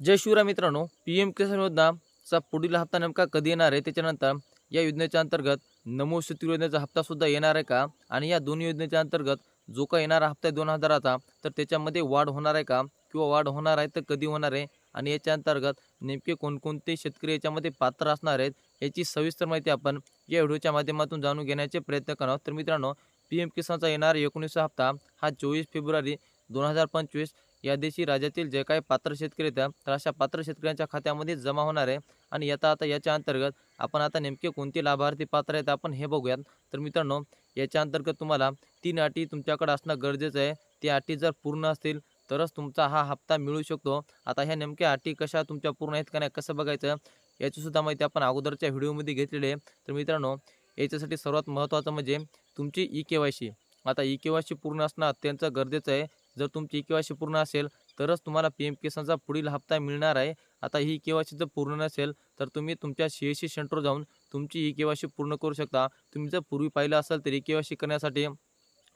जय शिवराय मित्रांनो P M किसान योजनाचा पुढील हप्ता नेमका कधी येणार आहे? त्याच्यानंतर या योजनेच्या अंतर्गत नमो शेती योजनेचा हप्तासुद्धा येणार आहे का? आणि या दोन्ही योजनेच्या अंतर्गत जो का येणारा हप्ता आहे दोन हजाराचा तर त्याच्यामध्ये वाढ होणार आहे का? किंवा वाढ होणार आहे तर कधी होणार आहे? आणि याच्या अंतर्गत नेमके कोणकोणते शेतकरी याच्यामध्ये पात्र असणार आहेत याची सविस्तर माहिती आपण या व्हिडिओच्या माध्यमातून जाणून घेण्याचे प्रयत्न करावं तर मित्रांनो पी एम किसानचा येणारा एकोणीसचा हप्ता हा चोवीस फेब्रुवारी दोन हजार पंचवीस या दिवशी राज्यातील जे काही पात्र शेतकरी त्या तर अशा पात्र शेतकऱ्यांच्या खात्यामध्ये जमा होणार आहे. आणि आता आता याच्या अंतर्गत आपण आता नेमके कोणते लाभार्थी पात्र आहेत आपण हे बघूयात. तर मित्रांनो याच्या अंतर्गत तुम्हाला तीन अटी तुमच्याकडे असणं गरजेचं आहे. त्या अटी जर पूर्ण असतील तरच तुमचा हा हप्ता मिळू शकतो. आता ह्या नेमक्या अटी कशा तुमच्या पूर्ण आहेत का नाही कसं बघायचं याचीसुद्धा माहिती आपण अगोदरच्या व्हिडिओमध्ये घेतलेली आहे. तर मित्रांनो याच्यासाठी सर्वात महत्त्वाचं म्हणजे तुमची ई के वाय सी. आता ई के वाय सी पूर्ण असणं अत्यंत गरजेचं आहे. जर तुमची ई के वाय पूर्ण असेल तरच तुम्हाला पी एम किसानचा पुढील हप्ता मिळणार आहे. आता ही के वाय जर पूर्ण नसेल तर तुम्ही तुमच्या सी एस सी सेंटरवर जाऊन तुमची ई के वाय सी पूर्ण करू शकता. तुम्ही जर पूर्वी पाहिलं असेल तर ई के वाय सी करण्यासाठी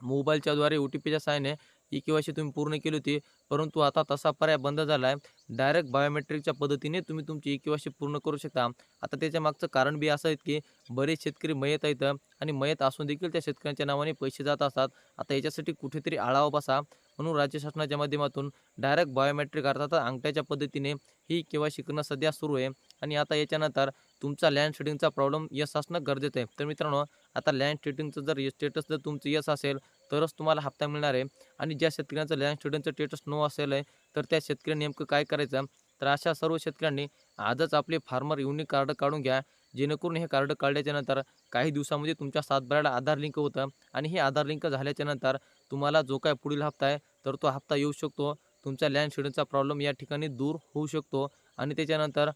मोबाईलच्याद्वारे ओ टी पीच्या सहाय्याने ई केवायसी तुम्ही पूर्ण केली होती. परंतु आता तसा पर्याय बंद झाला आहे डायरेक्ट बायोमेट्रिकच्या पद्धतीने तुम्ही तुमची ई केवायसी पूर्ण करू शकता. आता त्याच्या मागचं कारण बी असं आहे की बरेच शेतकरी मयत आहेत आणि मयत असून देखील त्या शेतकऱ्यांच्या नावाने पैसे जात असतात. आता याच्यासाठी कुठेतरी आळावा बसा. म्हणून राज्य शासनाच्या माध्यमातून डायरेक्ट बायोमेट्रिक अर्थात अंगठ्याच्या पद्धतीने ही केवायसी शिकणं सध्या सुरू आहे. आणि आता याच्यानंतर तुमचा लँड शेडिंगचा प्रॉब्लेम यस असणं गरजेचं आहे. तर मित्रांनो आता लँड शेडिंगचं जर स्टेटस जर तुमचं यस असेल तरच तुम्हाला हप्ता मिळणार आहे. आणि ज्या शेतकऱ्यांचं लँड शेडिंगचं स्टेटस नो असेल आहे तर त्या शेतकऱ्यांनी नेमकं काय करायचं? तर अशा सर्व शेतकऱ्यांनी आजच आपले फार्मर युनिक कार्ड काढून घ्या. जेणेकरून हे कार्ड काढल्याच्यानंतर काही दिवसामध्ये तुमच्या सातबाऱ्याला आधार लिंक होतं. आणि हे आधार लिंक झाल्याच्यानंतर तुम्हाला जो काय पुढील हप्ता आहे तर तो हप्ता येऊ शकतो. तुमचा लँड शेडिंगचा प्रॉब्लेम या ठिकाणी दूर होऊ शकतो. आणि त्याच्यानंतर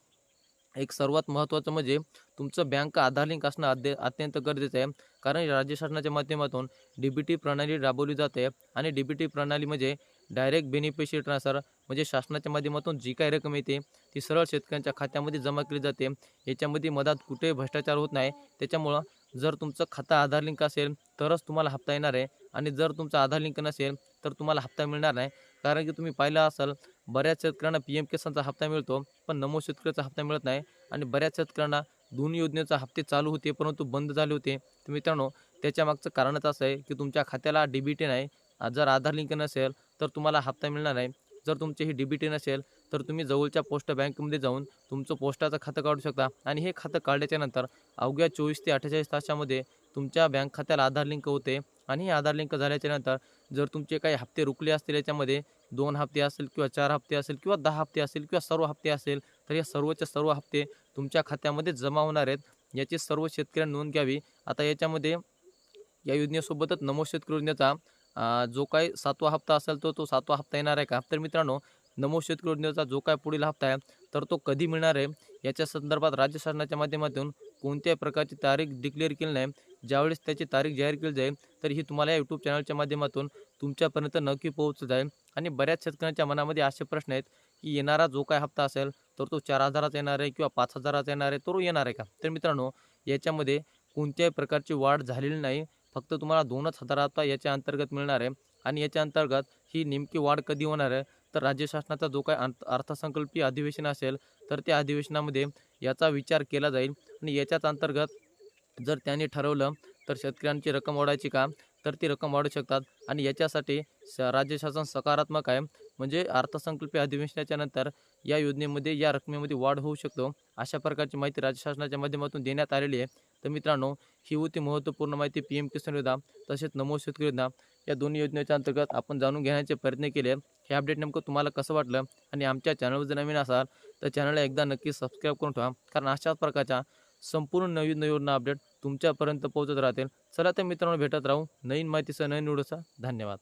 एक सर्वात महत्त्वाचं म्हणजे तुमचं बँक आधार लिंक असणं अद्य अत्यंत गरजेचं आहे. कारण राज्य शासनाच्या माध्यमातून डी बी टी प्रणाली राबवली जाते आणि डी बी टी प्रणाली म्हणजे डायरेक्ट बेनिफिशियरी ट्रान्सफर म्हणजे शासनाच्या माध्यमातून जी काही रक्कम येते ती सरळ शेतकऱ्यांच्या खात्यामध्ये जमा केली जाते. याच्यामध्ये मधात कुठेही भ्रष्टाचार होत नाही. त्याच्यामुळं जर तुमचं खातं आधार लिंक असेल तरच तुम्हाला हप्ता येणार आहे. आणि जर तुमचं आधार लिंक नसेल तर तुम्हाला हप्ता मिळणार नाही. कारण की तुम्ही पाहिलं असाल बऱ्याच शेतकऱ्यांना पी एम किसानचा हप्ता मिळतो पण नमो शेतकऱ्याचा हप्ता मिळत नाही आणि बऱ्याच शेतकऱ्यांना दोन्ही योजनेचा हप्ते चालू होते परंतु बंद झाले होते. तर मित्रांनो त्याच्या मागचं कारणच असं आहे की तुमच्या खात्याला डी बी टी नाही जर आधार लिंक नसेल तर तुम्हाला हप्ता मिळणार नाही. जर तुमचे ही डी बी टी नसेल तर तुम्ही जवळच्या पोस्ट बँकमध्ये जाऊन तुमचं पोस्टाचं खातं काढू शकता. आणि हे खातं काढल्याच्यानंतर अवघ्या चोवीस ते अठ्ठेचाळीस तासामध्ये तुमच्या बँक खात्याला आधार लिंक होते. आणि हे आधार लिंक झाल्याच्यानंतर जर तुमचे काही हप्ते रुकले असतील याच्यामध्ये दोन हप्ते असेल किंवा चार हप्ते असेल किंवा दहा हप्ते असेल किंवा सर्व हप्ते असेल तर या सर्वच्या सर्व हप्ते तुमच्या खात्यामध्ये जमा होणार आहेत. याची सर्व शेतकऱ्यांनी नोंद घ्यावी. आता याच्यामध्ये या योजनेसोबतच नमो शेतकरी योजनेचा जो काही सातवा हप्ता असेल तो तो सातवा हप्ता येणार आहे का? तर मित्रांनो नमो शेतकरी योजनेचा जो काय पुढील हप्ता आहे तर तो कधी मिळणार आहे? याच्या संदर्भात राज्य शासनाच्या माध्यमातून कोणत्याही प्रकारची तारीख डिक्लेअर केली नाही. ज्यावेळेस त्याची तारीख जाहीर केली जाईल तर ही तुम्हाला या यूट्यूब चॅनलच्या माध्यमातून तुमच्यापर्यंत नक्की पोहोचत जाईल. आणि बऱ्याच शेतकऱ्यांच्या मनामध्ये असे प्रश्न आहेत की येणारा जो काय हप्ता असेल तर तो चार हजाराचा येणार आहे किंवा पाच हजाराचा येणार आहे तो येणार आहे का? तर मित्रांनो याच्यामध्ये कोणत्याही प्रकारची वाढ झालेली नाही. फक्त तुम्हाला दोनच हजार हप्ता याच्या अंतर्गत मिळणार आहे. आणि याच्या अंतर्गत ही नेमकी वाढ कधी होणार आहे? तर राज्य शासनाचा जो काय अंत अर्थसंकल्पीय अधिवेशन असेल तर त्या अधिवेशनामध्ये याचा विचार केला जाईल. आणि याच्याच अंतर्गत जर त्यांनी ठरवलं तर शेतकऱ्यांची रक्कम वाढायची का? तर ती रक्कम वाढू शकतात. आणि याच्यासाठी स राज्य शासन सकारात्मक आहे. म्हणजे अर्थसंकल्पीय अधिवेशनाच्या नंतर या योजनेमध्ये या रकमेमध्ये वाढ होऊ शकतो. अशा प्रकारची माहिती राज्य शासनाच्या माध्यमातून देण्यात आलेली आहे. तर मित्रांनो ही होती महत्त्वपूर्ण माहिती पी एम किसान योजना तसेच नमो शेतकरी योजना. या दोन्ही योजनेच्या अंतर्गत आपण जाणून घेण्याचे प्रयत्न केले. हे अपडेट नेमकं तुम्हाला कसं वाटलं? आणि आमच्या चॅनलवर जर नवीन असाल तर चॅनलला एकदा नक्की सबस्क्राईब करून ठेवा. कारण अशाच प्रकारच्या संपूर्ण नवीन योजना अपडेट तुमच्यापर्यंत पोहोचत राहतील. चला तर मित्रांनो भेटत राहू. नवीन माहितीसह नवीन व्हिडिओचा धन्यवाद.